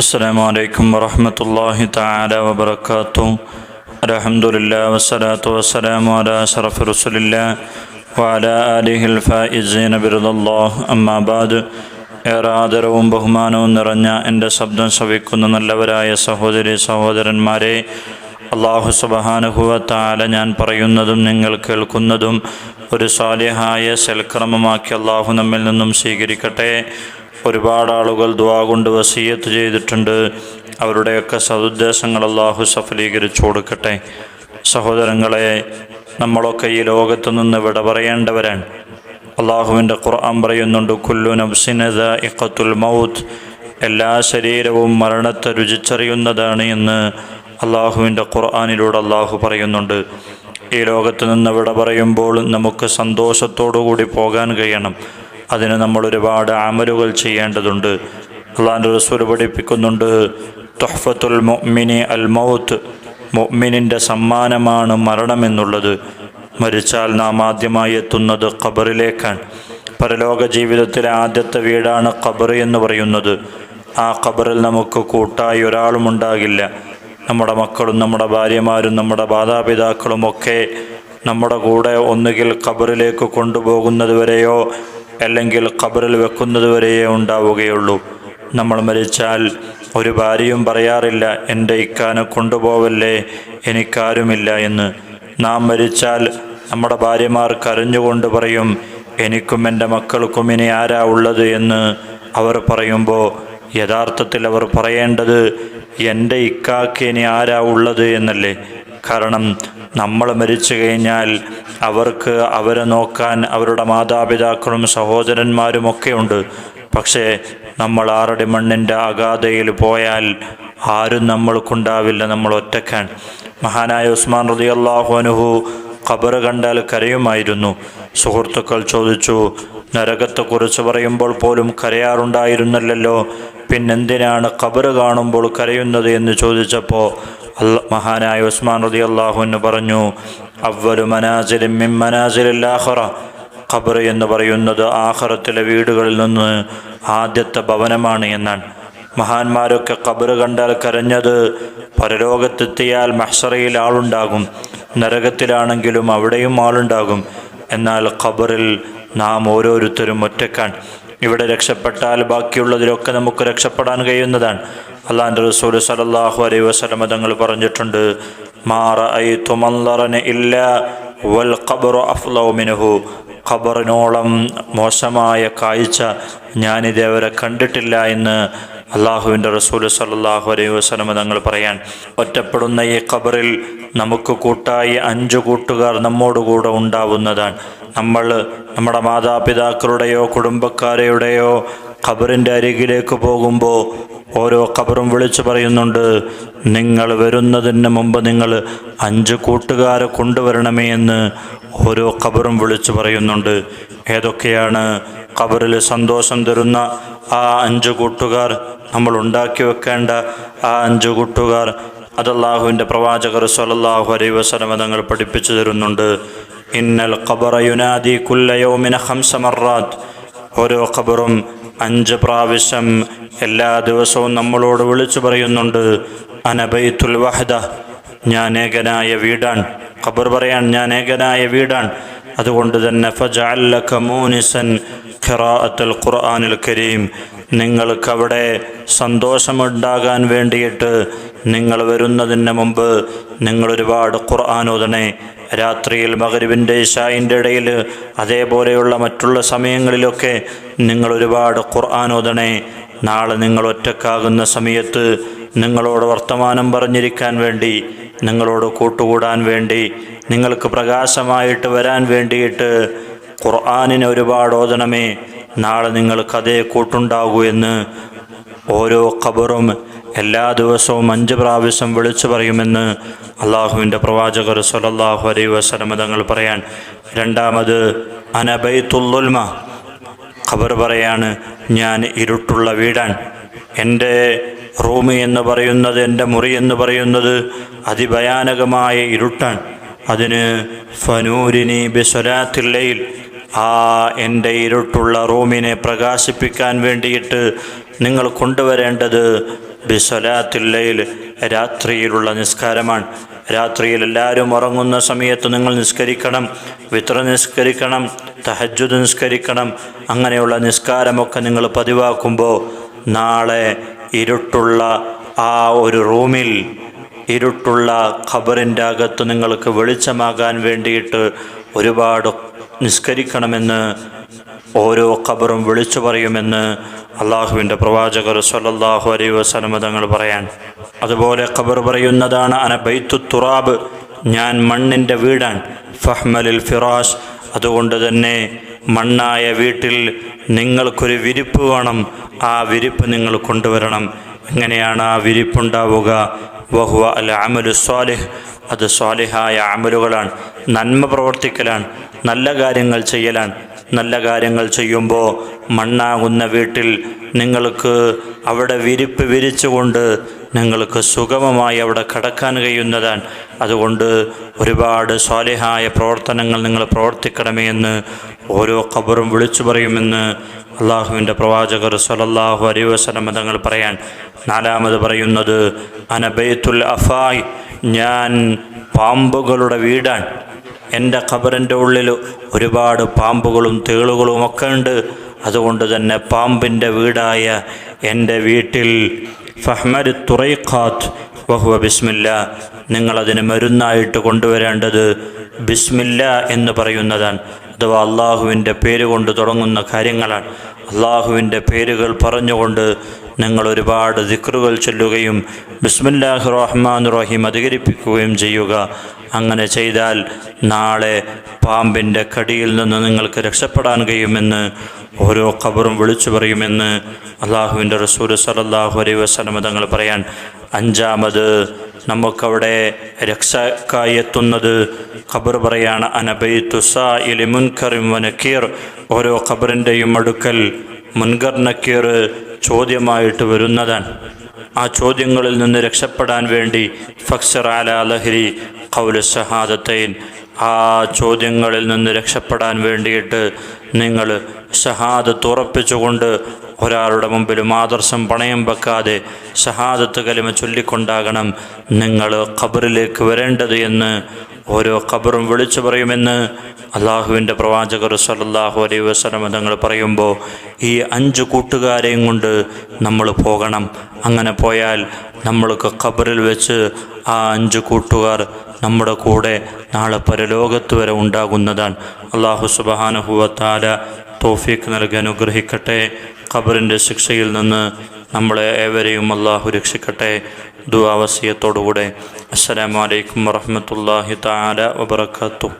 السلام عليكم ورحمة الله تعالى وبركاته الحمد لله والصلاة والسلام على أشرف رسول الله وعلى آله الفائزين برضا الله أما بعد ഏറെ ആദരവും ബഹുമാനവും നിറഞ്ഞ എൻ്റെ ശബ്ദം ശ്രവിക്കുന്ന നല്ലവരായ സഹോദരി സഹോദരന്മാരെ അള്ളാഹു സുബഹാനുഭവത്താല ഞാൻ പറയുന്നതും നിങ്ങൾ കേൾക്കുന്നതും ഒരു സാലിഹായ സൽക്രമമാക്കി അള്ളാഹു നമ്മിൽ നിന്നും സ്വീകരിക്കട്ടെ ഒരുപാട് ആളുകൾ ദ്വാ കൊണ്ട് വസീയത്ത് ചെയ്തിട്ടുണ്ട്. അവരുടെയൊക്കെ സതുദ്ദേശങ്ങൾ അള്ളാഹു സഫലീകരിച്ചു കൊടുക്കട്ടെ. സഹോദരങ്ങളെ നമ്മളൊക്കെ ഈ ലോകത്തു നിന്ന് വിട പറയേണ്ടവരാണ്. അള്ളാഹുവിന്റെ ഖുർആൻ പറയുന്നുണ്ട് കുല്ലു നബ്സിനത ഇഖത്തുൽ മൗത്ത്. എല്ലാ ശരീരവും മരണത്തെ രുചിച്ചറിയുന്നതാണ് എന്ന് അള്ളാഹുവിന്റെ ഖുർആാനിലൂടെ അള്ളാഹു പറയുന്നുണ്ട്. ഈ ലോകത്ത് നിന്ന് വിട പറയുമ്പോൾ നമുക്ക് സന്തോഷത്തോടു കൂടി പോകാൻ കഴിയണം. അതിന് നമ്മൾ ഒരുപാട് ആമലുകൾ ചെയ്യേണ്ടതുണ്ട്. അള്ളാഹിന്റെ റസൂൽ പഠിപ്പിക്കുന്നുണ്ട് തൊഹഫത്തുൽ മൊമിനി അൽ മൗത്ത്. മൊമിനിന്റെ സമ്മാനമാണ് മരണമെന്നുള്ളത് മരിച്ചാൽ നാം ആദ്യമായി എത്തുന്നത് ഖബറിലേക്കാണ്. പരലോക ജീവിതത്തിലെ ആദ്യത്തെ വീടാണ് ഖബർ എന്ന് പറയുന്നത്. ആ ഖബറിൽ നമുക്ക് കൂട്ടായി ഒരാളും ഉണ്ടാകില്ല. നമ്മുടെ മക്കളും നമ്മുടെ ഭാര്യമാരും നമ്മുടെ മാതാപിതാക്കളും ഒക്കെ നമ്മുടെ കൂടെ ഒന്നുകിൽ ഖബറിലേക്ക് കൊണ്ടുപോകുന്നത് വരെയോ അല്ലെങ്കിൽ ഖബറിൽ വെക്കുന്നത് വരെയേ ഉണ്ടാവുകയുള്ളൂ. നമ്മൾ മരിച്ചാൽ ഒരു ഭാര്യയും പറയാറില്ല എന്റെ ഇക്കാനെ കൊണ്ടുപോവല്ലേ? എനിക്കാരുമില്ല എന്ന്. നാം മരിച്ചാൽ നമ്മുടെ ഭാര്യമാർ കരഞ്ഞുകൊണ്ട് പറയും എനിക്കും എന്റെ മക്കൾക്കും ഇനി ആരാ ഉള്ളത്? എന്ന് അവർ പറയുമ്പോൾ യഥാർത്ഥത്തിൽ അവർ പറയേണ്ടത് എന്റെ ഇക്കാക്ക് ഇനി ആരാ ഉള്ളത്? എന്നല്ലേ. കാരണം നമ്മൾ മരിച്ചു കഴിഞ്ഞാൽ അവർക്ക് അവരെ നോക്കാൻ അവരുടെ മാതാപിതാക്കളും സഹോദരന്മാരും ഒക്കെ ഉണ്ട് പക്ഷേ നമ്മൾ ആരുടെ മണ്ണിന്റെ അഗാധയിൽ പോയാൽ ആരും നമ്മൾക്കുണ്ടാവില്ല നമ്മൾ ഒറ്റക്കാൻ മഹാനായ ഉസ്മാൻ റതി അള്ളാഹുനുഹു ഖബർ കണ്ടാൽ കരയുമായിരുന്നു. സുഹൃത്തുക്കൾ ചോദിച്ചു നരകത്തെക്കുറിച്ച് പറയുമ്പോൾ പോലും കരയാറുണ്ടായിരുന്നല്ലോ പിന്നെന്തിനാണ് ഖബർ കാണുമ്പോൾ കരയുന്നത് എന്ന് ചോദിച്ചപ്പോൾ അല്ല മഹാനായ ഉസ്മാൻ റതി അള്ളാഹുവിന് പറഞ്ഞു അവരു മനാസിലും മിം മനാസിലാഹറ ഖബർ എന്ന് പറയുന്നത് ആഹറത്തിലെ വീടുകളിൽ നിന്ന് ആദ്യത്തെ ഭവനമാണ് എന്നാണ്. മഹാന്മാരൊക്കെ ഖബർ കണ്ടാൽ കരഞ്ഞത് പരലോകത്തെത്തിയാൽ മഹ്സറയിൽ ആളുണ്ടാകും നരകത്തിലാണെങ്കിലും അവിടെയും ആളുണ്ടാകും. എന്നാൽ ഖബറിൽ നാം ഓരോരുത്തരും ഒറ്റക്കാണ് ഇവിടെ രക്ഷപ്പെട്ടാൽ ബാക്കിയുള്ളതിലൊക്കെ നമുക്ക് രക്ഷപ്പെടാൻ കഴിയുന്നതാണ്. അള്ളാന്റെ റസൂൽ സലല്ലാഹു അലൈ വസലമ തങ്ങൾ പറഞ്ഞിട്ടുണ്ട് മാറ ഐ തുമല്ലറന് ഇല്ല വൽ ഖബറു അഫ്ലൗമിനുഹു ഖബറിനോളം മോശമായ കാഴ്ച ഞാനിതേവരെ കണ്ടിട്ടില്ല എന്ന് അള്ളാഹുവിന്റെ റസൂൽ സല്ലാഹു അലൈഹി വസ്ലമ തങ്ങൾ പറയാൻ ഒറ്റപ്പെടുന്ന ഈ ഖബറിൽ നമുക്ക് കൂട്ടായി അഞ്ചു കൂട്ടുകാർ നമ്മോടുകൂടെ ഉണ്ടാവുന്നതാണ്. നമ്മൾ നമ്മുടെ മാതാപിതാക്കളുടെയോ കുടുംബക്കാരുടെയോ ഖബറിന്റെ അരികിലേക്ക് പോകുമ്പോൾ ഓരോ ഖബറും വിളിച്ചു പറയുന്നുണ്ട് നിങ്ങൾ വരുന്നതിന് മുമ്പ് നിങ്ങൾ അഞ്ച് കൂട്ടുകാരെ കൊണ്ടുവരണമേ എന്ന് ഓരോ ഖബറും വിളിച്ചു പറയുന്നുണ്ട്. ഏതൊക്കെയാണ് ഖബറിൽ സന്തോഷം തരുന്ന ആ അഞ്ച് കൂട്ടുകാർ? നമ്മൾ ഉണ്ടാക്കി വെക്കേണ്ട ആ അഞ്ച് കൂട്ടുകാർ അതല്ലാഹുവിന്റെ പ്രവാചകർ സലല്ലാഹു അലൈ തങ്ങൾ പഠിപ്പിച്ചു തരുന്നുണ്ട്. ഇന്നൽ كل യുനാദി ഖംസ മറാത്. ഓരോ ഖബറും അഞ്ച് പ്രാവശ്യം എല്ലാ ദിവസവും നമ്മളോട് വിളിച്ചു പറയുന്നുണ്ട് അനബൈത്തുൽ വഹദ ഞാൻ ഏകനായ വീടാണ്. ഖബർ പറയാൻ ഞാൻ ഏകനായ വീടാണ്. അതുകൊണ്ട് തന്നെ ഫജഅല്ലക മൂനിസൻ ഖിറാഅത്തുൽ ഖുർആനിൽ കരീം. നിങ്ങൾക്കവിടെ സന്തോഷമുണ്ടാകാൻ വേണ്ടിയിട്ട് നിങ്ങൾ വരുന്നതിന് മുമ്പ് നിങ്ങൾ ഒരുപാട് ഖുർആൻ ഓതണേ. രാത്രിയിൽ മകരുവിന്റെ ഇഷായിന്റെ ഇടയിൽ അതേപോലെയുള്ള മറ്റുള്ള സമയങ്ങളിലൊക്കെ നിങ്ങൾ ഒരുപാട് ഖുർആൻ ഓതണേ. നാളെ നിങ്ങൾ ഒറ്റക്കാകുന്ന സമയത്ത് നിങ്ങളോട് വർത്തമാനം പറഞ്ഞിരിക്കാൻ വേണ്ടി നിങ്ങളോട് കൂട്ടുകൂടാൻ വേണ്ടി നിങ്ങൾക്ക് പ്രകാശമായിട്ട് വരാൻ വേണ്ടിയിട്ട് ഖുർആാനിനെ ഒരുപാട് ഓതണമേ. നാളെ നിങ്ങൾക്ക് അതേ കൂട്ടുണ്ടാകൂ എന്ന് ഓരോ ഖബറും എല്ലാ ദിവസവും അഞ്ച് പ്രാവശ്യം വിളിച്ചു പറയുമെന്ന് അള്ളാഹുവിന്റെ പ്രവാചകർ സലല്ലാഹു അലൈ വസലമ തങ്ങൾ പറയാൻ. രണ്ടാമത് അനബൈത്തുല്ലുൽമ ഖബർ പറയാണ് ഞാൻ ഇരുട്ടുള്ള വീടാണ്. എന്റെ റൂം എന്ന് പറയുന്നത് എന്റെ മുറി എന്ന് പറയുന്നത് അതിഭയാനകമായ ഇരുട്ടാണ്. അതിന് ഫനൂരിനി ബിസ്വലാത്തില്ലയിൽ. ആ എന്റെ ഇരുട്ടുള്ള റൂമിനെ പ്രകാശിപ്പിക്കാൻ വേണ്ടിയിട്ട് നിങ്ങൾ കൊണ്ടുവരേണ്ടത് ബിസലാത്തുല്ലയിൽ രാത്രിയിലുള്ള നിസ്കാരമാണ്. രാത്രിയിൽ എല്ലാവരും ഉറങ്ങുന്ന സമയത്ത് നിങ്ങൾ നിസ്കരിക്കണം വിത്ര നിസ്കരിക്കണം തഹജ്ജുദ് നിസ്കരിക്കണം അങ്ങനെയുള്ള നിസ്കാരമൊക്കെ നിങ്ങൾ പതിവാക്കുമ്പോൾ നാളെ ഇരുട്ടുള്ള ആ ഒരു റൂമിൽ ഇരുട്ടുള്ള ഖബറിന്റെ അകത്ത് നിങ്ങൾക്ക് വെളിച്ചമാകാൻ വേണ്ടിയിട്ട് ഒരുപാട് നിസ്കരിക്കണമെന്ന് ഓരോ ഖബറും വിളിച്ചു പറയുമെന്ന് അള്ളാഹുവിന്റെ പ്രവാചകർ സല്ലല്ലാഹു അലൈഹി വസല്ലമ തങ്ങൾ പറയാൻ. അതുപോലെ ഖബർ പറയുന്നതാണ് അന ബൈത്തു തുറാബ് ഞാൻ മണ്ണിന്റെ വീടാണ്. ഫഹ്മലിൽ ഫിറാഷ്. അതുകൊണ്ട് തന്നെ മണ്ണായ വീട്ടിൽ നിങ്ങൾക്കൊരു വിരിപ്പ് വേണം. ആ വിരിപ്പ് നിങ്ങൾ കൊണ്ടുവരണം. എങ്ങനെയാണ് ആ വിരിപ്പുണ്ടാവുക? വഹുവ അൽ അമലു സ്വാലിഹ്. അത് സ്വാലിഹായ അമലുകളാണ് നന്മ പ്രവർത്തിക്കലാണ് നല്ല കാര്യങ്ങൾ ചെയ്യലാണ്. നല്ല കാര്യങ്ങൾ ചെയ്യുമ്പോൾ മണ്ണാകുന്ന വീട്ടിൽ നിങ്ങൾക്ക് അവിടെ വിരിപ്പ് വിരിച്ചുകൊണ്ട് നിങ്ങൾക്ക് സുഗമമായി അവിടെ കടക്കാൻ കഴിയുന്നതാണ് അതുകൊണ്ട് ഒരുപാട് സ്വാലിഹായ പ്രവർത്തനങ്ങൾ നിങ്ങൾ പ്രവർത്തിക്കണമേ എന്ന് ഓരോ ഖബറും വിളിച്ചു പറയുമെന്ന് അള്ളാഹുവിന്റെ പ്രവാചകർ സലല്ലാഹു അലൈ തങ്ങൾ പറയാൻ. നാലാമത് പറയുന്നത് അനബൈത്തുൽ അഫായ് ഞാൻ പാമ്പുകളുടെ വീടാണ് എന്റെ ഖബറിന്റെ ഉള്ളിൽ ഒരുപാട് പാമ്പുകളും തേളുകളും ഒക്കെ ഉണ്ട്. അതുകൊണ്ട് തന്നെ പാമ്പിന്റെ വീടായ എന്റെ വീട്ടിൽ ഫഹ്മര് തുറൈഖാത്ത് വഹുവ ബിസ്മില്ല. നിങ്ങളതിന് മരുന്നായിട്ട് കൊണ്ടുവരേണ്ടത് ബിസ്മില്ല എന്ന് പറയുന്നതാണ്. അഥവാ അള്ളാഹുവിന്റെ പേര് കൊണ്ട് തുടങ്ങുന്ന കാര്യങ്ങളാണ്. അള്ളാഹുവിന്റെ പേരുകൾ പറഞ്ഞുകൊണ്ട് നിങ്ങൾ ഒരുപാട് ദിക്റുകൾ ചൊല്ലുകയും ബിസ്മില്ലാഹി റഹ്മാൻ റഹീം അധികരിപ്പിക്കുകയും ചെയ്യുക. അങ്ങനെ ചെയ്താൽ നാളെ പാമ്പിന്റെ കടിയിൽ നിന്ന് നിങ്ങൾക്ക് രക്ഷപ്പെടാൻ കഴിയുമെന്ന് ഓരോ ഖബറും വിളിച്ചു പറയുമെന്ന് അള്ളാഹുവിന്റെ റസൂൽ സലല്ലാഹു അലൈ വസ്ലമ തങ്ങൾ പറയാൻ അഞ്ചാമത് നമുക്കവിടെ രക്ഷക്കായി എത്തുന്നത് ഖബർ പറയാണ് അനബൈ തുസാ ഇലി മുൻകറിം വനക്കീർ ഓരോ ഖബറിന്റെയും അടുക്കൽ മുൻകർ നക്കീർ ചോദ്യമായിട്ട് വരുന്നതാണ്. ആ ചോദ്യങ്ങളിൽ നിന്ന് രക്ഷപ്പെടാൻ വേണ്ടി ഫക്സർ അല ലഹരി കൗല ഷഹാദത്തൈൻ ആ ചോദ്യങ്ങളിൽ നിന്ന് രക്ഷപ്പെടാൻ വേണ്ടിയിട്ട് നിങ്ങൾ ഷഹാദത്ത് ഉറപ്പിച്ചുകൊണ്ട് ഒരാളുടെ മുമ്പിലും ആദർശം പണയം വെക്കാതെ ഷഹാദത്ത് കലിമ ചൊല്ലിക്കൊണ്ടാകണം നിങ്ങൾ ഖബറിലേക്ക് വരേണ്ടത് എന്ന് ഓരോ ഖബറും വിളിച്ചു പറയുമെന്ന് അള്ളാഹുവിന്റെ പ്രവാചകർ സല്ലല്ലാഹു അലൈ വസ്ലമ തങ്ങൾ പറയുമ്പോൾ ഈ അഞ്ച് കൂട്ടുകാരെയും കൊണ്ട് നമ്മൾ പോകണം. അങ്ങനെ പോയാൽ നമ്മൾക്ക് ഖബറിൽ വെച്ച് ആ അഞ്ച് കൂട്ടുകാർ നമ്മുടെ കൂടെ നാളെ പരലോകത്ത് വരെ ഉണ്ടാകുന്നതാണ്. അള്ളാഹു സുബഹാനുഭവത്താല തോഫീക്ക് നൽകി അനുഗ്രഹിക്കട്ടെ. ഖബറിന്റെ ശിക്ഷയിൽ നിന്ന് നമ്മളെ ഏവരെയും അള്ളാഹു രക്ഷിക്കട്ടെ. ദുവാവസ്യത്തോടുകൂടെ അസ്സലാമലൈക്കും വറഹമത്തല്ലാഹി താല വബർക്കാത്തു